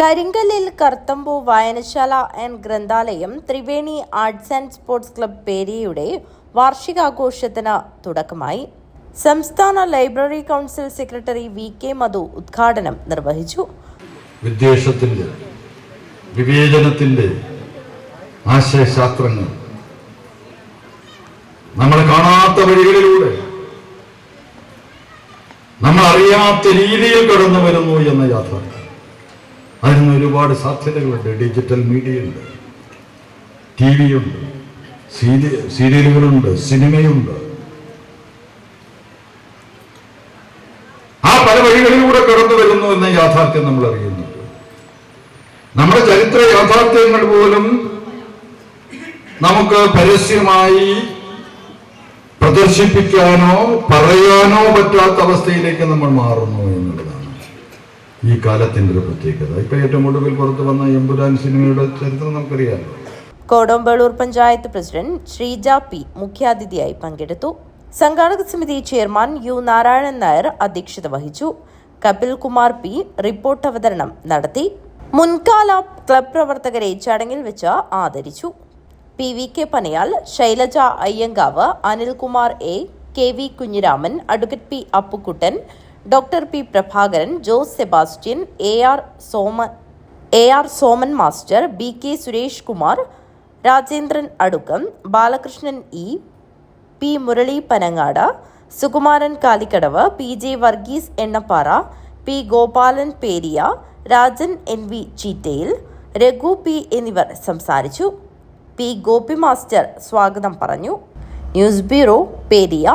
കരിങ്കല്ലിൽ കർത്തമ്പു വായനശാല and ഗ്രന്ഥാലയം Triveni arts and sports club പേരിയുടെ വാർഷികാഘോഷത്തിന് തുടക്കമായി. സംസ്ഥാന library council secretary V K Madhu ഉദ്ഘാടനം നിർവഹിച്ചു. വിദ്വേഷത്തിന്റെ വിവേചനത്തിന്റെ ആശയശാസ്ത്രങ്ങൾ നമ്മൾ കാണാത്ത വഴികളിലൂടെ നമ്മൾ അറിയാത്ത രീതിയിൽ കടന്നു വരുന്നു എന്ന യാഥാർത്ഥ്യം. അതിന് ഒരുപാട് സാധ്യതകളുണ്ട്. ഡിജിറ്റൽ മീഡിയ ഉണ്ട് ടി വി ഉണ്ട് സീരിയലുകളുണ്ട്. സിനിമയുണ്ട്. ആ പല വഴികളിലൂടെ കടന്നു വരുന്നു എന്ന യാഥാർത്ഥ്യം നമ്മൾ അറിയുന്നുണ്ട് നമ്മുടെ ചരിത്ര യാഥാർത്ഥ്യങ്ങൾ പോലും നമുക്ക് പരസ്യമായി പ്രദർശിപ്പിക്കാനോ പറയാനോ പറ്റാത്ത അവസ്ഥയിലേക്ക് നമ്മൾ മാറുന്നു എന്നുള്ളതാണ്. ഈ കാലത്തിന്റെ ഒരു പ്രത്യേകത. ഇപ്പൊ ഏറ്റവും ഒടുവിൽ പുറത്തു വന്ന എമ്പുരാൻ സിനിമയുടെ ചരിത്രം നമുക്കറിയാമല്ലോ കോടമ്പളൂർ പഞ്ചായത്ത് പ്രസിഡന്റ് ശ്രീജ പി മുഖ്യാതിഥിയായി പങ്കെടുത്തു. സംഘാടക സമിതി ചെയർമാൻ യു നാരായണൻ നായർ അധ്യക്ഷത വഹിച്ചു. കപിൽ കുമാർ പി റിപ്പോർട്ട് അവതരണം നടത്തി. മുൻകാല ക്ലബ് പ്രവർത്തകരെ ചടങ്ങിൽ വെച്ച് ആദരിച്ചു. P V K Panayal Shailaja Ayyankavu Anilkumar A K V Kunhiraman advocate P Appukuttan doctor P Prabhakaran Jose Sebastian A R Soman A R Soman master B K Suresh Kumar Rajendran Adukkam Balakrishnan E P Murali Panangad Sukumaran Kalikkadavu P J Varghese Ennappara P Gopalan Periya Rajan N V Cheettayil Raghu P എന്നിവർ സംസാരിച്ചു. P Gopi master സ്വാഗതം പറഞ്ഞു. News bureau Periya.